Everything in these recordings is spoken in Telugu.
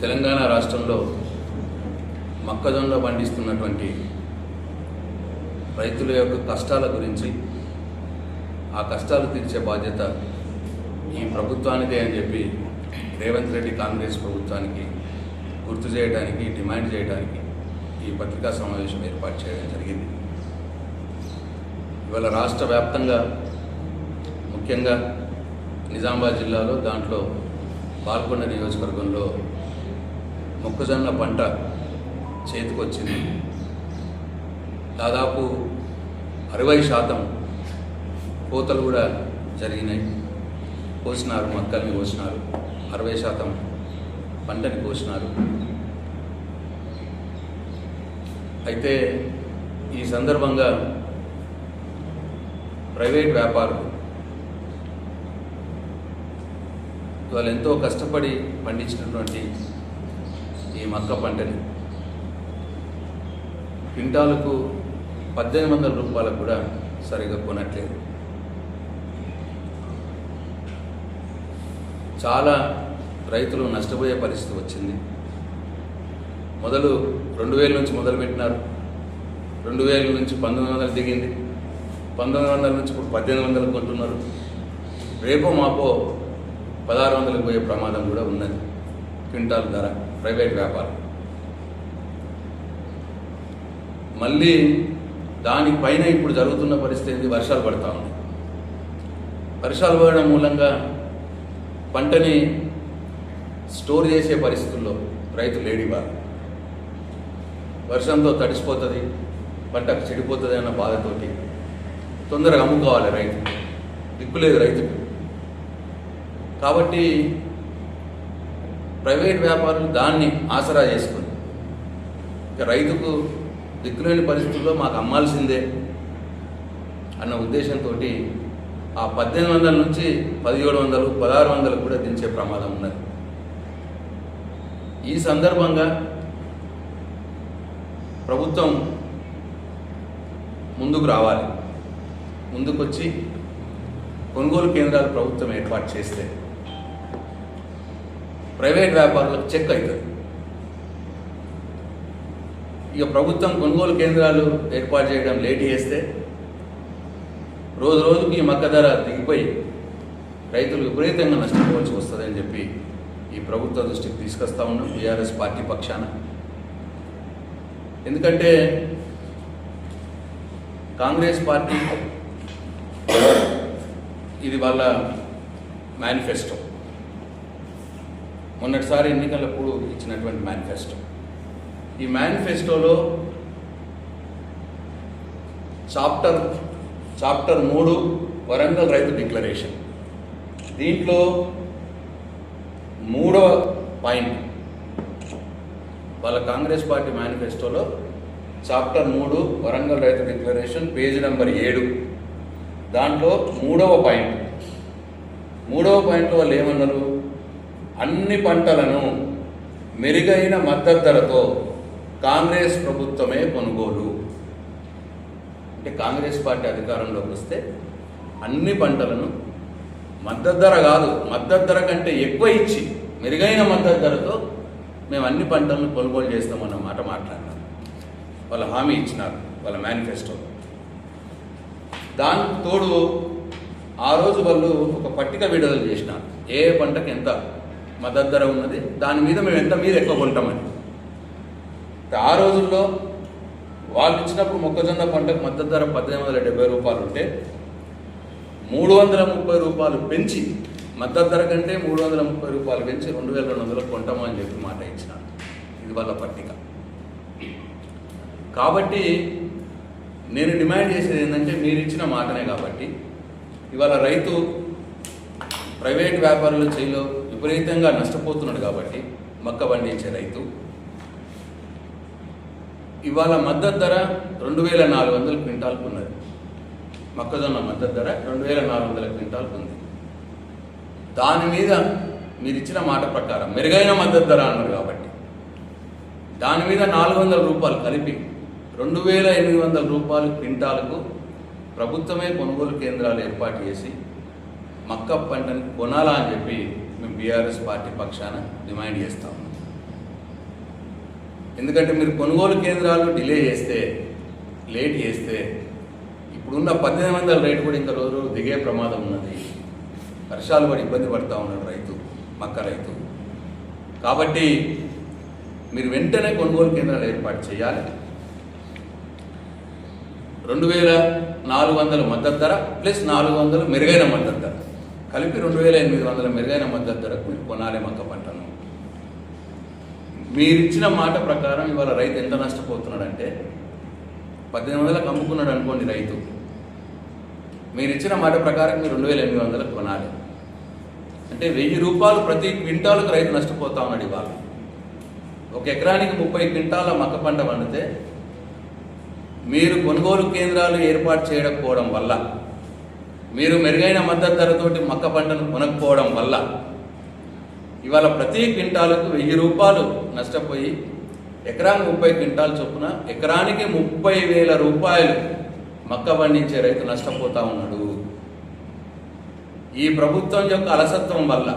తెలంగాణ రాష్ట్రంలో మొక్కజొన్న పండిస్తున్నటువంటి రైతుల యొక్క కష్టాల గురించి ఆ కష్టాలు తీర్చే బాధ్యత ఈ ప్రభుత్వానిదే అని చెప్పి రేవంత్ రెడ్డి కాంగ్రెస్ ప్రభుత్వానికి గుర్తు చేయడానికి డిమాండ్ చేయడానికి ఈ పత్రికా సమావేశం ఏర్పాటు చేయడం జరిగింది. ఇవాళ రాష్ట్ర వ్యాప్తంగా ముఖ్యంగా నిజామాబాద్ జిల్లాలో దాంట్లో పాల్గొండ నియోజకవర్గంలో మొక్కజొన్న పంట చేతికొచ్చింది. దాదాపు అరవై శాతం కోతలు కూడా జరిగినాయి. కోసినారు మొక్కల్ని కోసినారు. అరవై శాతం పంటని కోసినారు. అయితే ఈ సందర్భంగా ప్రైవేట్ వ్యాపారులు వాళ్ళు ఎంతో కష్టపడి పండించినటువంటి ఈ మక్క పంటని. క్వింటాలకు పద్దెనిమిది వందల రూపాయలకు కూడా సరిగా కొనట్లేదు. చాలా రైతులు నష్టపోయే పరిస్థితి వచ్చింది. మొదలు రెండు వేల నుంచి మొదలుపెట్టినారు. రెండు వేల నుంచి పంతొమ్మిది వందలు దిగింది. పంతొమ్మిది వందల నుంచి ఇప్పుడు పద్దెనిమిది వందలు కొంటున్నారు. రేపో మాపో పదహారు వందలకు పోయే ప్రమాదం కూడా ఉన్నది. క్వింటాల్ ధర. ప్రైవేట్ వ్యాపారం. మళ్ళీ దానిపైన ఇప్పుడు జరుగుతున్న పరిస్థితి వర్షాలు పడతా ఉంది. వర్షాలు పడడం మూలంగా పంటని స్టోర్ చేసే పరిస్థితుల్లో రైతు లేడీవారు వర్షంతో తడిసిపోతుంది పంట చెడిపోతుంది అన్న బాధతోటి తొందరగా అమ్ముకోవాలి రైతు. దిక్కులేదు రైతుకు. కాబట్టి ప్రైవేట్ వ్యాపారులు దాన్ని ఆసరా చేసుకుంది ఇక రైతుకు దిక్కులేని పరిస్థితుల్లో మాకు అమ్మాల్సిందే అన్న ఉద్దేశంతో ఆ పద్దెనిమిది వందల నుంచి పదిహేడు వందలు పదహారు వందలు కూడా దించే ప్రమాదం ఉన్నది. ఈ సందర్భంగా ప్రభుత్వం ముందుకు రావాలి. ముందుకొచ్చి కొనుగోలు కేంద్రాలు ప్రభుత్వం ఏర్పాటు చేస్తే ప్రైవేట్ వ్యాపారులకు చెక్ అవుతుంది ఇక ప్రభుత్వం కొనుగోలు కేంద్రాలు ఏర్పాటు చేయడం లేట్ చేస్తే రోజు రోజుకి ఈ మక్క ధర దిగిపోయి రైతులు విపరీతంగా నష్టపోవాల్సి వస్తుందని చెప్పి ఈ ప్రభుత్వ దృష్టికి తీసుకొస్తా ఉన్నాం టీఆర్ఎస్ పార్టీ పక్షాన. ఎందుకంటే కాంగ్రెస్ పార్టీ ఇది వాళ్ళ మేనిఫెస్టో. మొన్నటిసారి ఎన్నికలప్పుడు ఇచ్చినటువంటి మేనిఫెస్టో ఈ మేనిఫెస్టోలో చాప్టర్ చాప్టర్ మూడు వరంగల్ రైతు డిక్లరేషన్ దీంట్లో మూడవ పాయింట్ వాళ్ళ కాంగ్రెస్ పార్టీ మేనిఫెస్టోలో చాప్టర్ మూడు వరంగల్ రైతు డిక్లరేషన్ పేజ్ నెంబర్ ఏడు. దాంట్లో మూడవ పాయింట్ మూడవ పాయింట్లో వాళ్ళు ఏమన్నారు? అన్ని పంటలను మెరుగైన మద్దతు ధరతో కాంగ్రెస్ ప్రభుత్వమే కొనుగోలు. అంటే కాంగ్రెస్ పార్టీ అధికారంలోకి వస్తే అన్ని పంటలను మద్దతు ధర కాదు మద్దతు ధర కంటే ఎక్కువ ఇచ్చి మెరుగైన మద్దతు ధరతో మేము అన్ని పంటలను కొనుగోలు చేస్తామన్న మాట మాట్లాడినారు. వాళ్ళ హామీ ఇచ్చినారు వాళ్ళ మేనిఫెస్టో. దానికి తోడు ఆ రోజు వాళ్ళు ఒక పట్టిక విడుదల చేసినారు. ఏ పంటకి ఎంత మద్దతు ధర ఉన్నది. దాని మీద మేము ఎంత మీద ఎక్కువ కొంటామని. ఆ రోజుల్లో వాళ్ళు ఇచ్చినప్పుడు మొక్కజొన్న పంటకు మద్దతు ధర పద్దెనిమిది వందల డెబ్బై రూపాయలు ఉంటే మూడు వందల ముప్పై రూపాయలు పెంచి మద్దతు ధర కంటే మూడు వందల ముప్పై రూపాయలు పెంచి రెండు వేల రెండు వందలకు కొంటామని చెప్పి మాట ఇచ్చినారు. ఇది వాళ్ళ పట్టిక. కాబట్టి నేను డిమాండ్ చేసేది ఏంటంటే మీరు ఇచ్చిన మాటనే కాబట్టి ఇవాళ రైతు ప్రైవేట్ వ్యాపారుల చేయిలో విపరీతంగా నష్టపోతున్నాడు కాబట్టి మక్క పండించే రైతు. ఇవాళ మద్దతు ధర రెండు వేల నాలుగు వందల క్వింటాల్కు ఉన్నది. మొక్కజొన్న మద్దతు ధర రెండు వేల నాలుగు వందల క్వింటాల్కు ఉంది. దాని మీద మీరు ఇచ్చిన మాట ప్రకారం మెరుగైన మద్దతు ధర అన్నారు కాబట్టి దాని మీద నాలుగు వందల రూపాయలు కలిపి రెండు వేల ఎనిమిది వందల రూపాయలు క్వింటాలకు ప్రభుత్వమే కొనుగోలు కేంద్రాలు ఏర్పాటు చేసి మక్క పంటను కొనాలా అని చెప్పి మేము బీఆర్ఎస్ పార్టీ పక్షాన డిమాండ్ చేస్తాము ఎందుకంటే మీరు కొనుగోలు కేంద్రాలు డిలే చేస్తే లేట్ చేస్తే ఇప్పుడున్న పద్దెనిమిది వందల రేటు కూడా ఇంకా రోజు రోజు దిగే ప్రమాదం ఉన్నది. వర్షాలు పడి ఇబ్బంది పడతా ఉన్నాడు రైతు మక్క రైతు. కాబట్టి మీరు వెంటనే కొనుగోలు కేంద్రాలు ఏర్పాటు చేయాలి. రెండు వేల నాలుగు వందల మద్దతు ధర ప్లస్ నాలుగు వందలు మెరుగైన మద్దతు ధర. కలిపి రెండు వేల ఎనిమిది వందల మెరుగైన మద్దతు ధరకు మీరు కొనాలి మక్క పంటను. మీరిచ్చిన మాట ప్రకారం ఇవాళ రైతు ఎంత నష్టపోతున్నాడంటే పద్దెనిమిది వందలకు అమ్ముకున్నాడు అనుకోండి రైతు. మీరు ఇచ్చిన మాట ప్రకారం మీరు రెండు వేల ఎనిమిది వందలకు కొనాలి. అంటే వెయ్యి రూపాయలు ప్రతి క్వింటాలకు రైతు నష్టపోతా ఉన్నాడు ఇవాళ. ఒక ఎకరానికి ముప్పై క్వింటాల మక్క పంట పండితే మీరు కొనుగోలు కేంద్రాలు ఏర్పాటు చేయకపోవడం వల్ల మీరు మెరుగైన మద్దతు ధరతోటి మక్క పంటను కొనకపోవడం వల్ల ఇవాళ ప్రతి క్వింటాలకు వెయ్యి రూపాయలు నష్టపోయి ఎకరానికి ముప్పై క్వింటాల్ చొప్పున ఎకరానికి ముప్పై వేల రూపాయలు మక్క పండించే రైతు నష్టపోతా ఉన్నాడు. ఈ ప్రభుత్వం యొక్క అలసత్వం వల్ల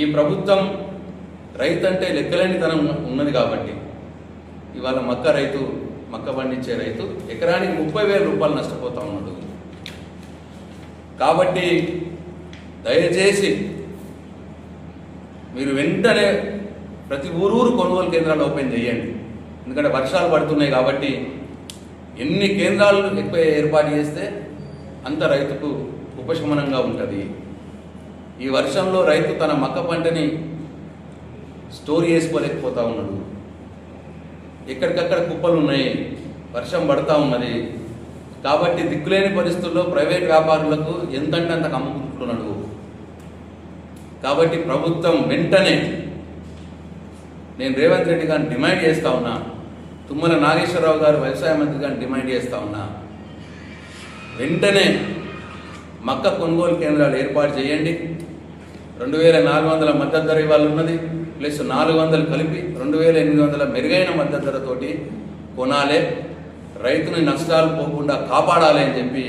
ఈ ప్రభుత్వం రైతు అంటే లెక్కలేనితనం ఉన్నది కాబట్టి ఇవాళ మక్క రైతు మక్క పండించే రైతు ఎకరానికి ముప్పై వేల రూపాయలు నష్టపోతా ఉన్నాడు. కాబట్టి దయచేసి మీరు వెంటనే ప్రతి ఊరూరు కొనుగోలు కేంద్రాలు ఓపెన్ చేయండి. ఎందుకంటే వర్షాలు పడుతున్నాయి కాబట్టి ఎన్ని కేంద్రాలు ఎక్కువ ఏర్పాటు చేస్తే అంత రైతుకు ఉపశమనంగా ఉంటుంది. ఈ వర్షంలో రైతు తన మక్క పంటని స్టోర్ చేసుకోలేకపోతా ఉన్నాడు. ఎక్కడికక్కడ కుప్పలు ఉన్నాయి వర్షం పడతా ఉన్నది. కాబట్టి దిక్కులేని పరిస్థితుల్లో ప్రైవేట్ వ్యాపారులకు ఎంతంటే అంత అమ్ముకుంటున్నాడు కాబట్టి ప్రభుత్వం వెంటనే నేను రేవంత్ రెడ్డి గారిని డిమాండ్ చేస్తా ఉన్నా తుమ్మల నాగేశ్వరరావు గారు వ్యవసాయ మంత్రి గారిని డిమాండ్ చేస్తా ఉన్నా వెంటనే మక్క కొనుగోలు కేంద్రాలు ఏర్పాటు చేయండి. రెండు వేల నాలుగు వందల మద్దతు ధర ఇవాళ ఉన్నది ప్లస్ నాలుగు వందలు కలిపి రెండు వేల ఎనిమిది వందల మెరుగైన మద్దతు ధరతోటి కొనాలే. రైతుని నష్టాలు పోకుండా కాపాడాలి అని చెప్పి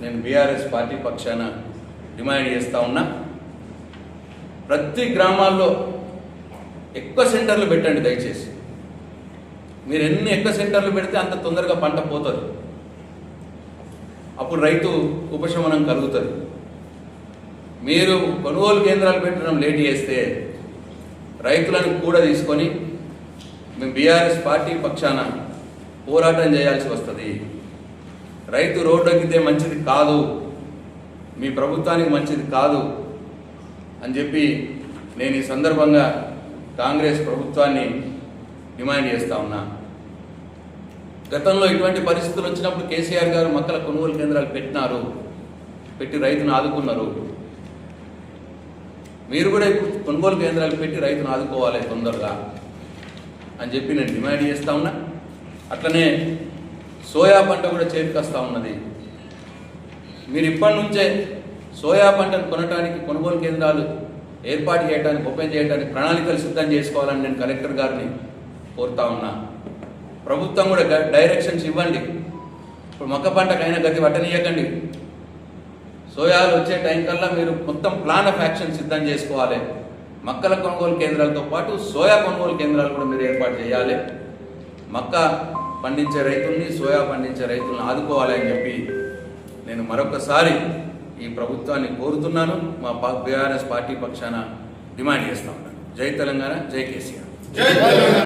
నేను బీఆర్ఎస్ పార్టీ పక్షాన డిమాండ్ చేస్తా ఉన్నా. ప్రతి గ్రామాల్లో ఎక్కువ సెంటర్లు పెట్టండి దయచేసి. మీరు ఎన్ని ఎక్కువ సెంటర్లు పెడితే అంత తొందరగా పంట పోతుంది. అప్పుడు రైతు ఉపశమనం కలుగుతుంది. మీరు కొనుగోలు కేంద్రాలు పెట్టడం లేట్ చేస్తే రైతులను కూడా తీసుకొని మేము బీఆర్ఎస్ పార్టీ పక్షాన పోరాటం చేయాల్సి వస్తుంది. రైతు రోడ్డు ఎక్కితే మంచిది కాదు. మీ ప్రభుత్వానికి మంచిది కాదు అని చెప్పి నేను ఈ సందర్భంగా కాంగ్రెస్ ప్రభుత్వాన్ని డిమాండ్ చేస్తా ఉన్నా. గతంలో ఇటువంటి పరిస్థితులు వచ్చినప్పుడు కేసీఆర్ గారు మక్కల కొనుగోలు కేంద్రాలు పెట్టినారు. పెట్టి రైతును ఆదుకున్నారు. మీరు కూడా ఇప్పుడు కొనుగోలు కేంద్రాలు పెట్టి రైతును ఆదుకోవాలి తొందరగా అని చెప్పి నేను డిమాండ్ చేస్తా ఉన్నా. అట్లనే సోయా పంట కూడా చేతికొస్తా ఉన్నది. మీరు ఇప్పటి నుంచే సోయా పంటను కొనడానికి కొనుగోలు కేంద్రాలు ఏర్పాటు చేయడానికి ఓపెన్ చేయడానికి ప్రణాళికలు సిద్ధం చేసుకోవాలని నేను కలెక్టర్ గారిని కోరుతా ఉన్నా. ప్రభుత్వం కూడా డైరెక్షన్స్ ఇవ్వండి. ఇప్పుడు మొక్క పంటకైనా గతి పట్టనీయకండి. సోయాలు వచ్చే టైం కల్లా మీరు మొత్తం ప్లాన్ ఆఫ్ యాక్షన్ సిద్ధం చేసుకోవాలి. మక్కల కొనుగోలు కేంద్రాలతో పాటు సోయా కొనుగోలు కేంద్రాలు కూడా మీరు ఏర్పాటు చేయాలి. మక్క పండించే రైతుల్ని సోయా పండించే రైతుల్ని ఆదుకోవాలి అని చెప్పి నేను మరొకసారి ఈ ప్రభుత్వాన్ని కోరుతున్నాను. మా బీఆర్ఎస్ పార్టీ పక్షాన డిమాండ్ చేస్తా ఉన్నాను. జై తెలంగాణ జై కేసీఆర్. జై